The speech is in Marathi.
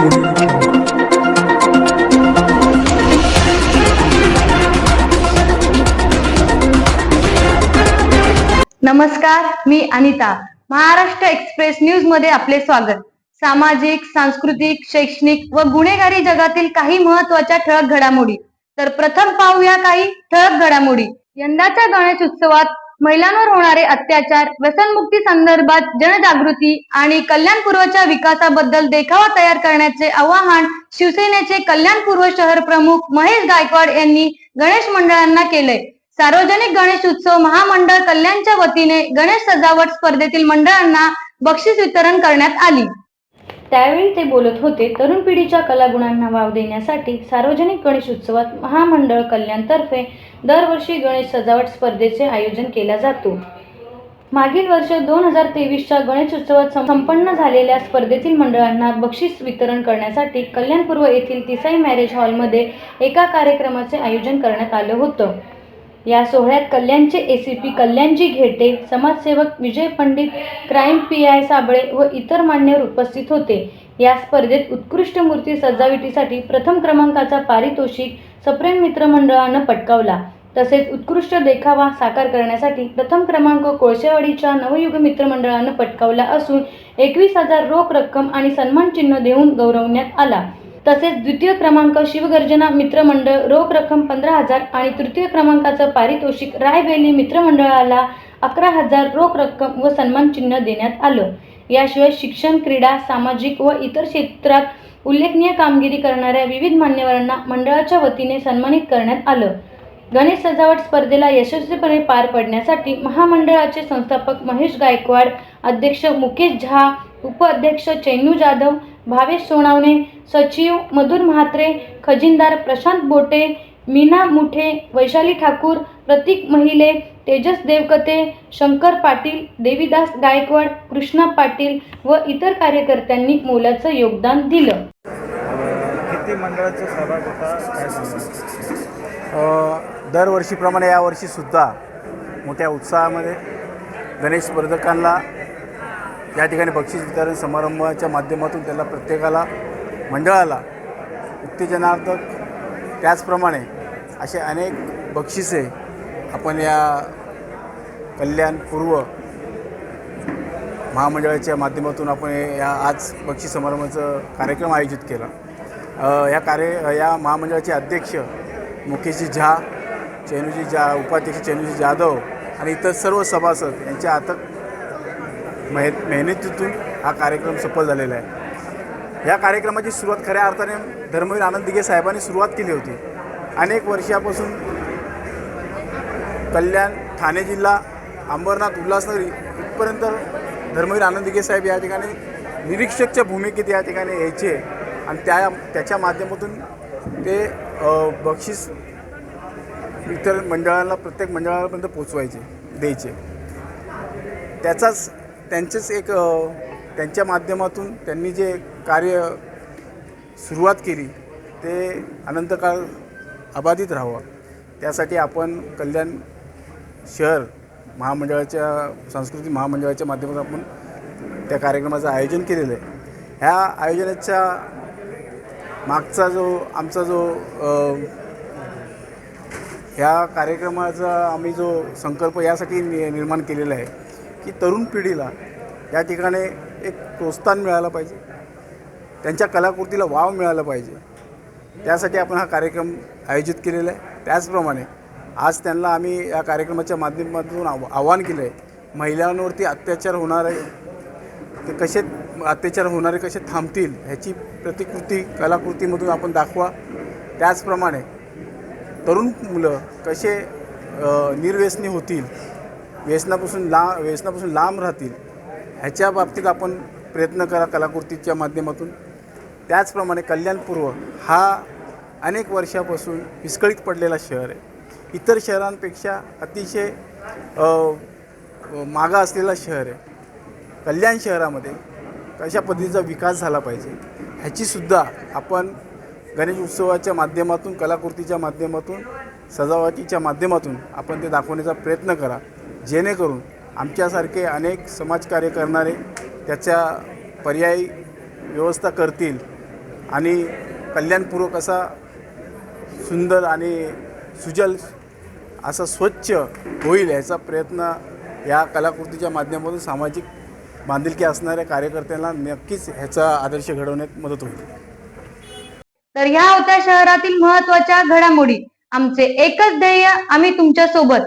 नमस्कार मी अनिता. महाराष्ट्र एक्सप्रेस न्यूजमध्ये आपले स्वागत. सामाजिक सांस्कृतिक शैक्षणिक व गुन्हेगारी जगातील काही महत्त्वाच्या ठळक घडामोडी. तर प्रथम पाहूया काही ठळक घडामोडी. यंदाच्या गणेश उत्सवात महिलांवर होणारे अत्याचार व्यसनमुक्ती संदर्भात जनजागृती आणि कल्याणपूर्वच्या विकासाबद्दल देखावा तयार करण्याचे आवाहन शिवसेनेचे कल्याणपूर्व शहर प्रमुख महेश गायकवाड यांनी गणेश मंडळांना केले सार्वजनिक गणेश उत्सव महामंडळ कल्याणच्या वतीने गणेश सजावट स्पर्धेतील मंडळांना बक्षीस वितरण करण्यात आली. त्यावेळी ते बोलत होते तरुण पिढीच्या कलागुणांना वाव देण्यासाठी सार्वजनिक गणेश उत्सवात महामंडळ कल्याणतर्फे दरवर्षी गणेश सजावट स्पर्धेचे आयोजन केला जातो. मागील वर्ष दोन हजार तेवीसच्या गणेश उत्सवात संपन्न झालेल्या स्पर्धेतील मंडळांना बक्षीस वितरण करण्यासाठी कल्याणपूर्व येथील तिसाई मॅरेज हॉलमध्ये एका कार्यक्रमाचे आयोजन करण्यात आलं होतं. या सोहळ्यात कल्याणचे A C P Kalyanji Ghete समाजसेवक Vijay Pandit crime P I Sable व इतर मान्यवर उपस्थित होते. या स्पर्धेत उत्कृष्ट मूर्ती सजावटीसाठी प्रथम क्रमांकाचा पारितोषिक सप्रेम मित्रमंडळानं पटकावला. तसेच उत्कृष्ट देखावा साकार करण्यासाठी प्रथम क्रमांक कोळशेवाडीच्या नवयुग मित्रमंडळानं पटकावला असून एकवीस हजार रोख रक्कम आणि सन्मान चिन्ह देऊन गौरवण्यात आला. तसेच द्वितीय क्रमांक शिवगर्जना मित्रमंडळ रोख रक्कम पंधरा हजार आणि तृतीय क्रमांकाचं पारितोषिक रायबेली मित्रमंडळाला अकरा हजार रोख रक्कम व सन्मान चिन्ह देण्यात आलं. याशिवाय शिक्षण क्रीडा सामाजिक व इतर क्षेत्रात उल्लेखनीय कामगिरी करणाऱ्या विविध मान्यवरांना मंडळाच्या वतीने सन्मानित करण्यात आलं. गणेश सजावट स्पर्धेला यशस्वीपणे पार पडण्यासाठी महामंडळाचे संस्थापक महेश गायकवाड अध्यक्ष मुकेश झा उपाध्यक्ष चैनू जाधव भावेश सोनावणे सचिव मधुर म्हात्रे खजिनदार प्रशांत बोटे मीना मुठे वैशाली ठाकूर प्रतीक महिले तेजस देवकते शंकर पाटील देवीदास गायकवाड कृष्णा पाटील व इतर कार्यकर्त्यांनी मोलाचं योगदान दिलं. किती मंडळाचा सहभाग होता? दरवर्षीप्रमाणे यावर्षीसुद्धा मोठ्या उत्साहामध्ये गणेश स्पर्धकांना या ठिकाणी बक्षीस वितरण समारंभाच्या माध्यमातून त्याला प्रत्येकाला मंडळाला उत्तेजनार्थक त्याचप्रमाणे असे अनेक बक्षिसे आपण या कल्याणपूर्व महामंडळाच्या माध्यमातून आपण या आज बक्षीस समारंभाचं कार्यक्रम आयोजित केला. या कार्य या महामंडळाचे अध्यक्ष मुकेशजी झा चेनूजी जा उपाध्यक्ष चेनूजी जाधव आणि इतर सर्व सभासद यांच्या अथक मेह मेहनतीतून हा कार्यक्रम सफल झालेला आहे. या कार्यक्रमाची सुरुवात खऱ्या अर्थाने धर्मवीर आनंद दिघे साहेबांनी सुरुवात केली होती. अनेक वर्षापासून कल्याण ठाणे जिल्हा अंबरनाथ उल्हासनगर इथपर्यंत धर्मवीर आनंद दिघे साहेब या ठिकाणी निरीक्षकच्या भूमिकेत या ठिकाणी यायचे आणि त्या त्याच्या माध्यमातून ते बक्षीस इतर मंडळाला प्रत्येक मंडळापर्यंत पोचवायचे द्यायचे. त्याचाच त्यांचेच एक त्यांच्या माध्यमातून त्यांनी जे कार्य सुरुवात केली ते अनंतकाळ अबाधित राहावं. त्यासाठी आपण कल्याण शहर महामंडळाच्या सांस्कृतिक महामंडळाच्या माध्यमातून आपण त्या कार्यक्रमाचं आयोजन केलेलं आहे. ह्या आयोजनाच्या मागचा जो आमचा जो ह्या कार्यक्रमाचा आम्ही जो संकल्प यासाठी नि निर्माण केलेला आहे की तरुण पिढीला या ठिकाणी एक प्रोत्साहन मिळालं पाहिजे. त्यांच्या कलाकृतीला वाव मिळाला पाहिजे. त्यासाठी आपण हा कार्यक्रम आयोजित केलेला आहे. त्याचप्रमाणे आज त्यांना आम्ही या कार्यक्रमाच्या माध्यमातून आव आव्हान केलं आहे महिलांवरती अत्याचार होणारे ते कसे अत्याचार होणारे कसे थांबतील ह्याची प्रतिकृती कलाकृतीमधून आपण दाखवा. त्याचप्रमाणे तरुण मुलं कसे निर्व्यसनी होतील व्यसनापासून ला व्यसनापासून लांब राहतील ह्याच्या बाबतीत आपण प्रयत्न करा कलाकृतीच्या माध्यमातून. त्याचप्रमाणे कल्याणपूर्व हा अनेक वर्षापासून विस्कळीत पडलेला शहर आहे. इतर शहरांपेक्षा अतिशय मागा असलेला शहर आहे. कल्याण शहरामध्ये कशा पद्धतीचा विकास झाला पाहिजे ह्याचीसुद्धा आपण गणेश उत्सवाच्या माध्यमातून कलाकृतीच्या माध्यमातून सजावटीच्या माध्यमातून आपण ते दाखवण्याचा प्रयत्न करा. जेणेकरून आमच्यासारखे अनेक समाजकार्य करणारे त्याच्या पर्यायी व्यवस्था करतील आणि कल्याणपूर्वक असा सुंदर आणि सुजल असा स्वच्छ होईल याचा प्रयत्न या कलाकृतीच्या माध्यमातून सामाजिक बांधिलकी असणाऱ्या कार्यकर्त्यांना नक्कीच ह्याचा आदर्श घडवण्यात मदत होईल. तर ह्या होत्या शहरातील महत्त्वाच्या घडामोडी. आमचे एकच ध्येय आम्ही तुमच्यासोबत